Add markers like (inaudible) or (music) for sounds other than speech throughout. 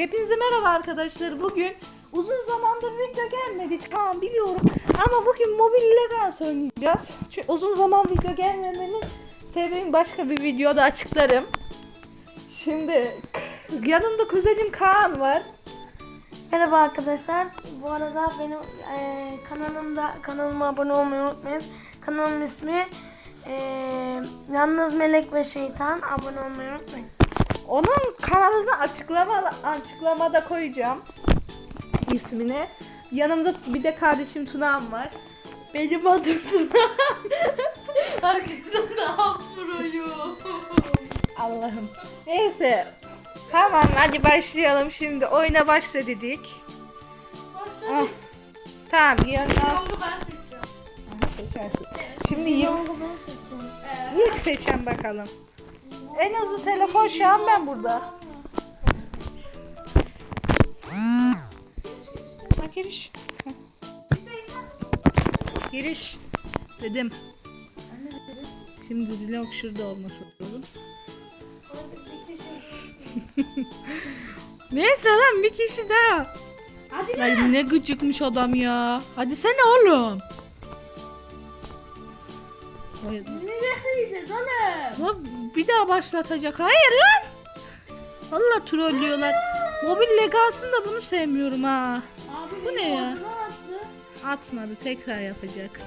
Hepinize merhaba arkadaşlar. Bugün uzun zamandır video gelmedi. Tamam biliyorum. Ama bugün mobil Legends oynayacağız. Çünkü uzun zaman video gelmemenin sebebini başka bir videoda açıklarım. Şimdi yanımda kuzenim Kaan var. Merhaba arkadaşlar. Bu arada benim eee, kanalımda kanalıma abone olmayı unutmayın. Kanalımın ismi eee, Yalnız Melek ve Şeytan. Abone olmayı unutmayın. Onun kanalını açıklama açıklamada koyacağım ismini. Yanımda bir de kardeşim Tunağan var. Benim adım (laughs) Tuna. Arkadaşlar ne yapıyor? Allah'ım. Neyse. Tamam hadi başlayalım şimdi. Oyuna başla dedik. Ah, Tamam yanına Yolunu ben seçeceğim. seçersin. Şimdi yıl- ben seçeceğim. ilk seçen bakalım. En hızlı telefon şu an ben burada. Ha, giriş. Giriş. Dedim. Şimdi zilok şurada olması lazım. (laughs) Neyse lan bir kişi daha. Hadi Ay ne gıcıkmış adam ya. Hadi sen oğlum. Ne yiyeceğiz oğlum? Lan bir daha başlatacak. Hayır lan. Valla trollüyorlar. Mobil Legans'ın da bunu sevmiyorum ha. Abi Bu ne ya? attı. Atmadı tekrar yapacak.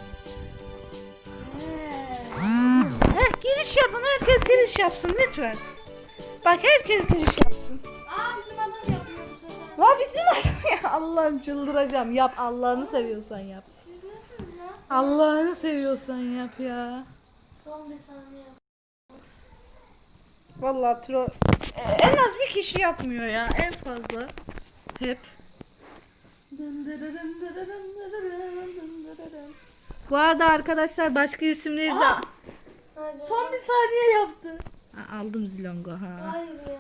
Ee, Heh giriş yapın herkes giriş yapsın lütfen. Bak herkes giriş yapsın. Aa bizim adam yapıyor bu sefer. La bizim adam ya Allah'ım çıldıracağım. Yap Allah'ını seviyorsan yap. Siz nasılsınız ya? Allah'ını seviyorsan yap ya. Son bir saniye. Vallahi troll en az bir kişi yapmıyor ya en fazla. Hep. Bu arada arkadaşlar başka isimleri de Aa! Son bir saniye yaptı. Ha, aldım Zilongo ha. Hayır ya.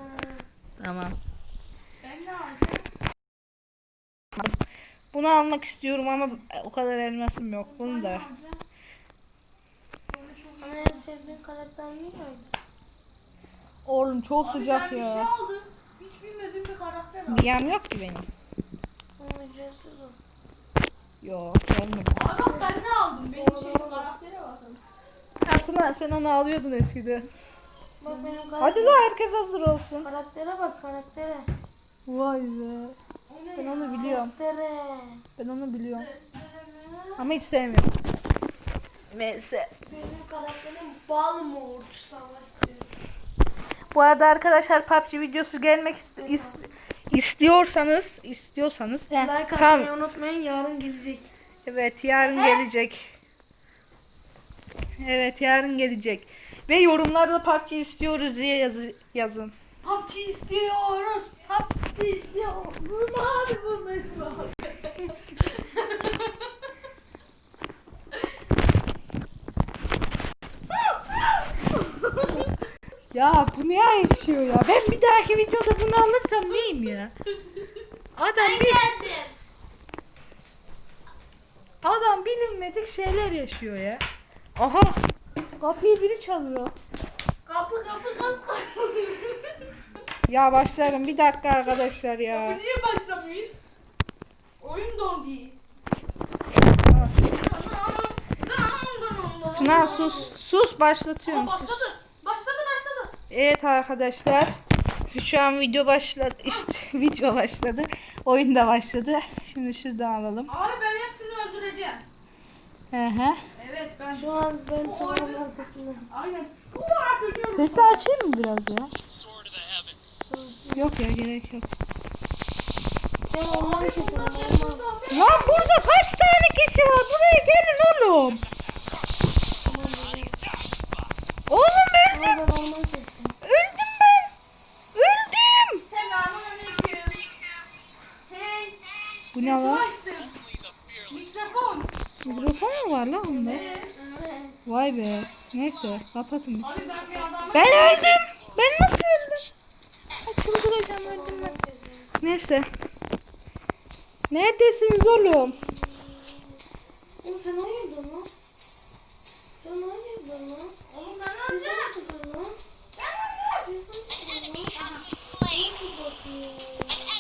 Tamam. Ben ne alacağım? Bunu almak istiyorum ama o kadar elmasım yok. Bunu da. Ama en sevdiğin karakter değil miydi? Oğlum çok sıcak ben bir ya. şey aldım. Hiç bilmediğim bir karakter aldım. Diyem yok ki benim. Ama ücretsiz o. Yok gelmedi. Abi bak ben ne aldım? Benim şey karaktere bakın. Aslında sen onu alıyordun eskiden. Bak benim karakter. Hadi la herkes hazır olsun. Karaktere bak karaktere. Vay be. Ben onu biliyorum. Testere. Ben onu biliyorum. Testere mi? Ama hiç sevmiyorum. Neyse. Benim karakterim bal mı ordu savaşçı? Bu arada arkadaşlar PUBG videosu gelmek ist- is- istiyorsanız istiyorsanız he, Like tamam. atmayı unutmayın yarın gelecek. Evet yarın gelecek. Evet yarın gelecek. Ve yorumlarda PUBG istiyoruz diye yazı- yazın. PUBG istiyoruz. PUBG istiyoruz. Bu abi bu abi. Ya bu ne yaşıyor ya? Ben bir dahaki videoda bunu alırsam neyim ya? Adam bir, geldim. adam bilinmedik şeyler yaşıyor ya. Aha kapıyı biri çalıyor. Kapı kapı kas kapı. Ya başlarım bir dakika arkadaşlar ya. Niye başlamıyor? Oyun dondu. Tuna sus sus başlatıyorum. Aa, başladı. Evet arkadaşlar. Şu an video başladı. İşte (laughs) video başladı. Oyun da başladı. Şimdi şuradan alalım. Abi ben hepsini öldüreceğim. Hı hı. Evet ben şu an ben tuvalin arkasında. Aynen. Uaa ölüyorum. Sesi açayım mı biraz ya? Yok ya gerek yok. Olmaz. Lan burada kaç tane kişi var? Buraya gelin. Oğlum öldüm. Ben onları keserim. Öldüm ben. Öldüm. Selamun aleyküm. Hey. Bu ne lan? açtım. Mikrofon. Mikrofon mu var lan bunda? Evet. Vay be. Kapatın. Abi ben bir adamı... Ben öldüm. Ben nasıl öldüm? Ay, Çıldıracağım öldüm ben. Neyse. Neredesiniz oğlum? Oğlum sen hayırdın lan? Sen hayırdın lan? Oğlum ben öleceğim. Ben öleceğim. enemy has been slain. An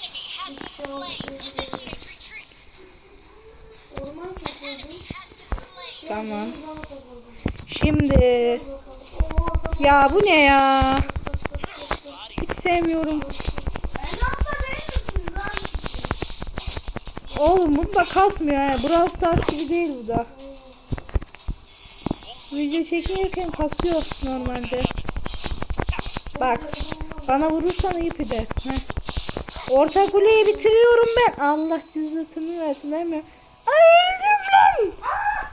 enemy Tamam. Şimdi ya bu ne ya? Hiç sevmiyorum. Oğlum bu da kasmıyor ha. Brawl Stars gibi değil bu da. Video çekilirken kasıyor normalde. Bak. Bana vurursan eder. Heh. Orta kuleyi bitiriyorum ben. Allah cüzdatını versin değil mi? Ay öldüm lan.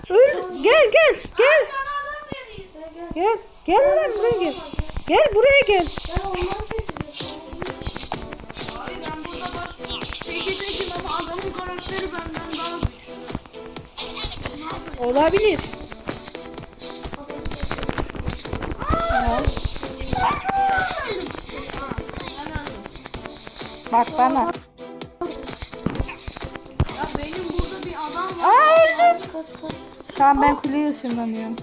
Öl gel gel gel. Gel. Gel lan buraya gel. Gel buraya gel. Ben ondan seçeceğim. Abi ben burada bak. Peki tekim ama adamın karakteri benden daha güçlü. Olabilir. Bak bana. Ya benim burada bir adam var. Aa öldüm. Tamam ben kuleye ışınlanıyorum.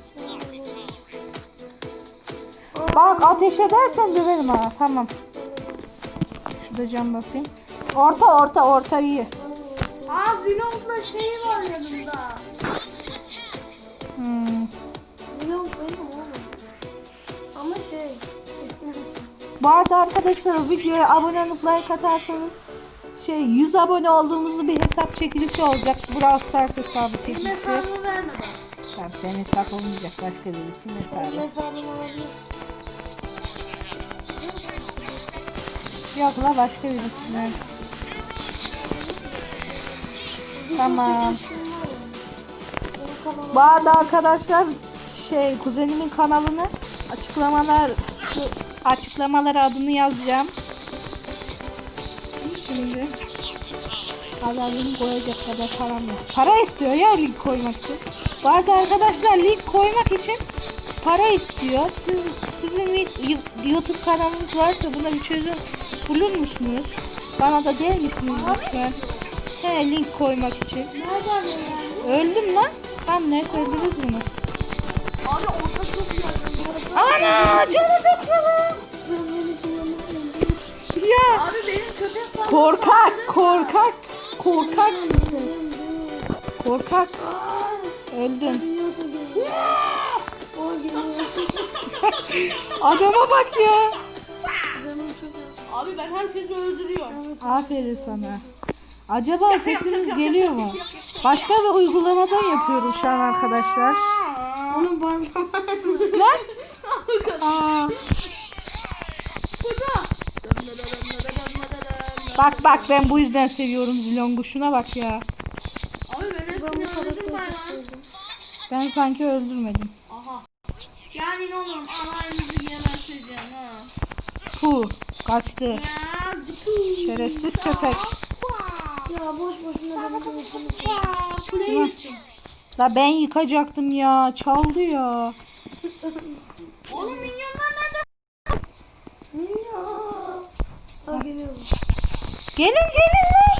Bak ateş edersen döverim ha. Tamam. Şurada cam basayım. Orta orta orta iyi. Aa Zilong'la şeyi var yanımda. Hmm. Zilong benim oğlum. Ama şey. Bu arada arkadaşlar videoya abone olup like atarsanız şey 100 abone olduğumuzda bir hesap çekilişi olacak. Brawl Stars hesabı çekilişi. Mesajımı verme bana. Tamam senin hesap olmayacak başka birisinin hesabı. Mezarım olabilir. Yok la başka birisinin. Tamam. Bu arada arkadaşlar şey kuzenimin kanalını açıklamalar açıklamalara adını yazacağım. Şimdi adını koyacak kadar param yok. Para istiyor ya link koymak için. Arada arkadaşlar link koymak için para istiyor. Siz sizin bir YouTube kanalınız varsa buna bir çözüm bulur musunuz? Bana da der misiniz lütfen? He link koymak için. Nereden? Öldüm lan. Tam ne öldürürüz bunu. Abi orta çok yakın. Ana canı bekliyorum. Ya Abi benim köpek falan. korkak korkak korkak korkak geliyor. Adama bak ya. Abi ben herkesi öldürüyorum. Aferin sana. Acaba sesimiz geliyor mu? Başka bir uygulamadan yapıyorum şu an arkadaşlar. Onun bazı Lan. Aa, bak bak ben bu yüzden seviyorum Zilong'u. Şuna bak ya. Abi ben hepsini öldürdüm ben. Ben sanki öldürmedim. Aha. Yani ne olur alayınızı geberteceğim ha. Hu kaçtı. Şerefsiz köpek. Ya boş boşuna beni konuşuyorsun. Kuleyi yıktım. La ben yıkacaktım ya. Çaldı ya. Oğlum minyonlar nerede? Ya. Ha geliyorum. Gelin gelin lan.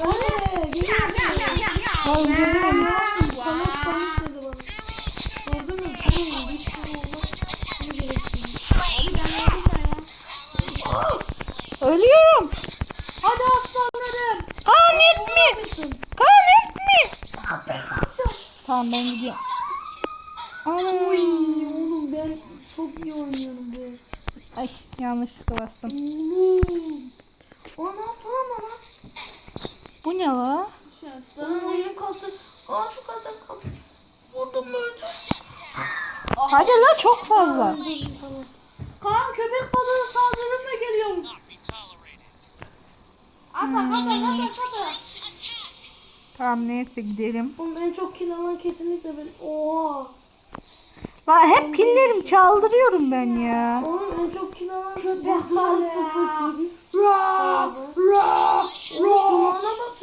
Hadi geliyorum. Ya öldürdü beni. Sana sana söyledi bana. Gördün mü? Tamam bir şey olmaz. Ne gerekiyor? Abi ben öldüm ya. Ölüyorum. Hadi aslanlarım. Kanet mi? Kanet mi? Tamam ben gidiyorum. Ana. Oğlum ben çok iyi oynuyorum bu. Ay yanlışlıkla bastım. Oğlum. Lan bana? Bu ne la? Benim oyunum kalktı. Aa çok az kaldı. Vurdum öldüm. Hadi la çok fazla. Tamam. Kaan köpek balığı saldırımla geliyorum. Atak atak atak atak. Tamam neyse gidelim. Oğlum en çok kill alan kesinlikle ben. Oha. La hep killerim çaldırıyorum ben ya. Oğlum en çok kill alan köpek balığı. Ra ra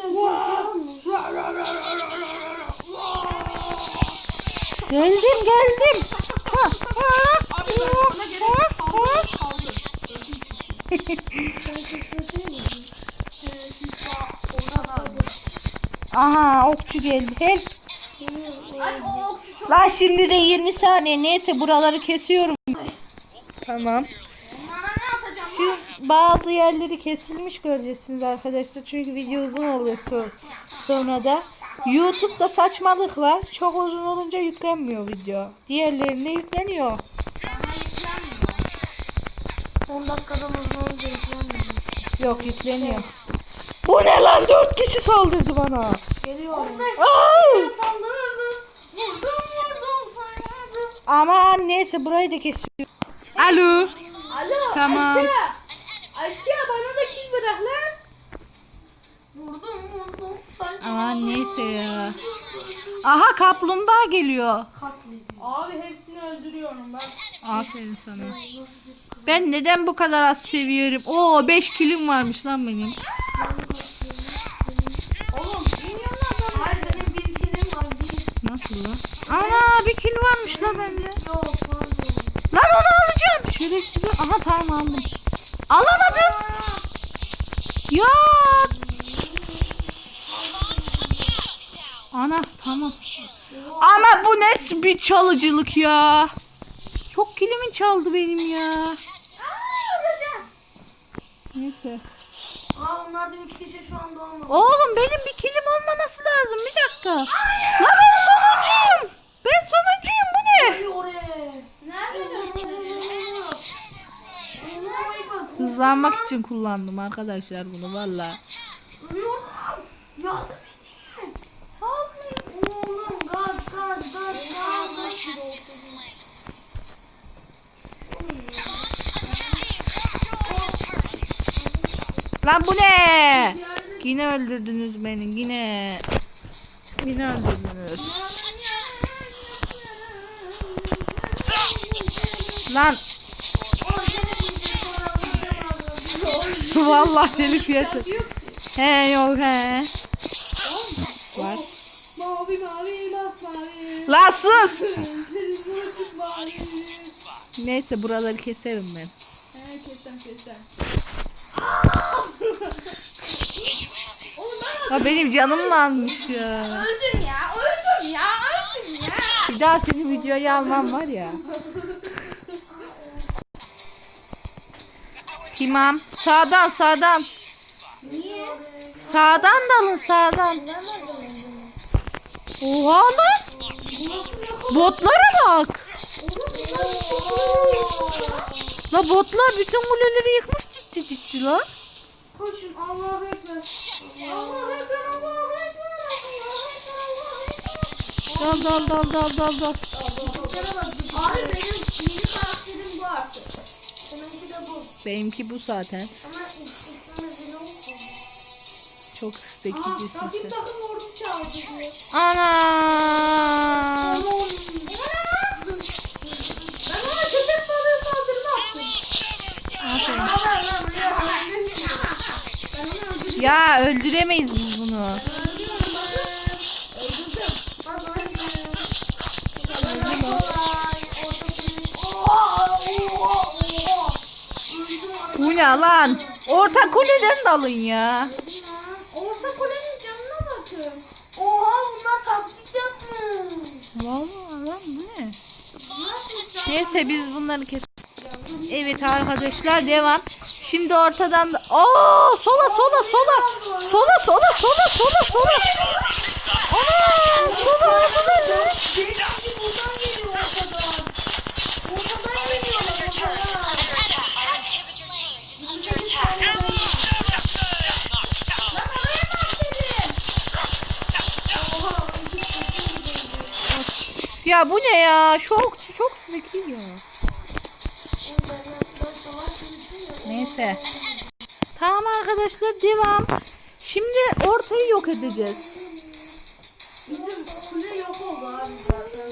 iyi almış. Geldim geldim. Ha, ha, ha, ha, kaldı ha. kaldı. Sen çok şey mi? Aha okçu geldi. Help. Ay o okçu çok. La şimdi de 20 saniye. Neyse buraları kesiyorum. Tamam. Bana ne atacağım? Şu bazı yerleri kesilmiş göreceksiniz arkadaşlar. Çünkü video uzun oluyor so- sonra da. YouTube'da saçmalık var. Çok uzun olunca yüklenmiyor video. Diğerlerinde yükleniyor. 10 dakikadan uzun olunca izlenmiyor. Yok yükleniyor. Bu ne lan? Dört kişi saldırdı bana. Geliyor. Ay! Saldırdım. Vurdum vurdum saymadım. Aman neyse burayı da kesiyor. Alo. Alo. Tamam. Ayça. Ayça bana da kill bırak lan. Vurdum vurdum. Aman neyse ya. Aha kaplumbağa geliyor. Abi hepsini öldürüyorum bak. Aferin sana. Ben neden bu kadar az seviyorum? Oo 5 kilim varmış lan benim. Nasıl lan? Ana bir kil varmış lan bende. Lan onu alacağım. Şerefsiz. Aha tamam aldım. Alamadım. Ya. Ana tamam. Ama bu ne bir çalıcılık ya. Çok kilimi çaldı benim ya. Neyse. Aa onlar da 3 kişi şu anda olmadı. Oğlum benim bir kilim olmaması lazım. Bir dakika. Lan ben sonuncuyum. Ben sonuncuyum. Bu ne? Geliyor oraya. Nerede Hızlanmak için kullandım arkadaşlar bunu valla. Lan bu ne? Yine öldürdünüz beni yine. Yine öldürdünüz. Lan. Vallahi telif yedim. He yok he. Var. Mavi mavi masmavi. Lan sus. Neyse buraları keserim ben. Ha benim canım almış ya. Öldüm ya öldüm ya öldüm ya. Bir daha seni videoya almam var ya. Tamam. Sağdan sağdan. Niye? Sağdan dalın sağdan. Oha lan. Botlara bak. La botlar bütün kuleleri yıkmış ciddi ciddi lan. Koşun Allahu Ekber. Dal dal dal dal dal dal. Abi benim yeni karakterim bu artık. Seninki de bu. Benimki bu zaten. Ama is ismimiz Zilon. Çok takım sen. takım ordu diye. Ana. Ben ona köpek balığı saldırma attım. Aferin. Ya, öldüremeyiz biz bunu. Bu ne lan? Orta kuleden dalın ya. Orta kulenin canına bakın. Oha bunlar taktik yapmış. Vallahi lan bu ne? Neyse biz bunları kes. Evet arkadaşlar devam. Şimdi ortadan da... Oo sola sola sola. Sola sola sola sola sola. Ana sola ortadan lan. Ya bu ne ya? Çok çok zeki ya. Neyse. Tamam arkadaşlar devam. Şimdi ortayı yok edeceğiz. Bizim kule yok oldu abi zaten.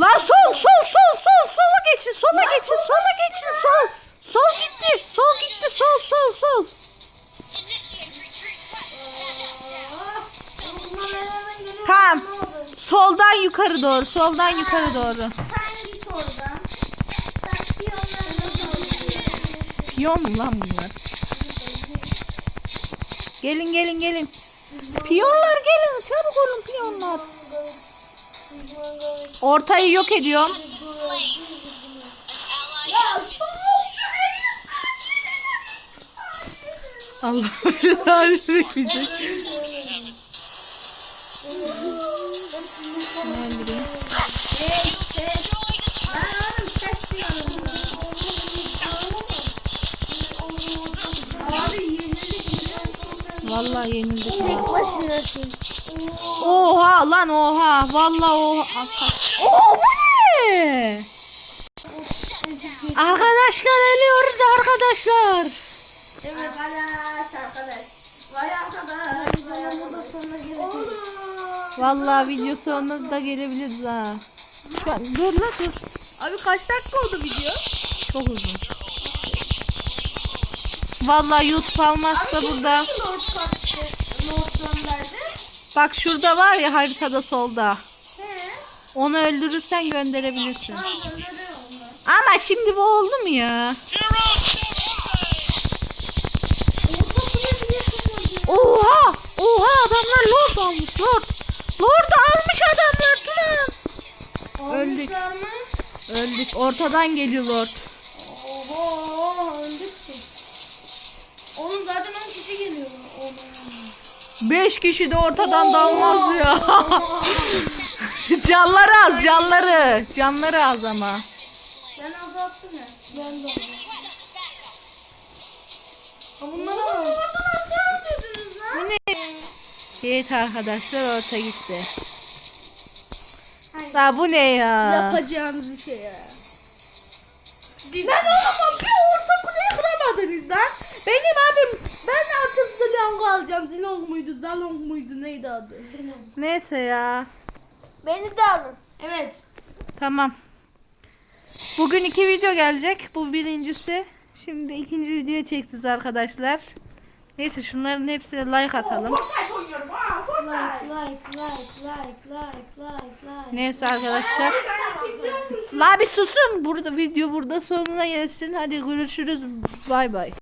Lan sol sol sol sol sola geçin sola geçin sola geçin sol. Sol gitti sol gitti sol sol sol. Tamam. Soldan yukarı doğru soldan yukarı doğru. Piyon mu lan bunlar? Gelin gelin gelin. Piyonlar gelin çabuk olun piyonlar. Ortayı yok ediyorum. Allah tarif bekleyecek. Vallahi yenildik ya. Tek başınasın. Oha lan oha. Vallahi oha. Oha? Arkadaşlar ölüyoruz arkadaşlar. Evet. Arkadaş arkadaş. Vay arkadaş. Videonun sonuna geleceğiz. Vallahi video sonuna da gelebiliriz ha. Şu an, dur la dur. Abi kaç dakika oldu video? Çok uzun. Vallahi YouTube almazsa burada. Lord kaçtı. Lord gönderdi. Bak şurada var ya haritada solda. He. Onu öldürürsen gönderebilirsin. Ama şimdi bu oldu mu ya? Oha! Oha adamlar lord almış lord. Lord almış adamlar Tunan. Öldük. Mı? Öldük. Ortadan geliyor lord. Ki. Oğlum zaten 10 kişi geliyor. Beş kişi de ortadan dalmaz ya. (laughs) canları az canları. Canları az ama. Ben azalttım ya. Ben de nasıl öldürdünüz lan? Bu ne? Evet arkadaşlar orta gitti. Ya bu ne ya? Yapacağınız bir şey ya. Lan oğlum bir orta kuleyi kıramadınız lan. Benim adım ben artık Zilong alacağım. Zilong muydu? Zalong muydu? Neydi adı? Neyse ya. Beni de alın. Evet. Tamam. Bugün iki video gelecek. Bu birincisi. Şimdi ikinci videoyu çekeceğiz arkadaşlar. Neyse şunların hepsine like atalım. Ha. Like like like like like like like. Neyse arkadaşlar. La bir susun. Burada video burada sonuna gelsin. Hadi görüşürüz. Bay bay.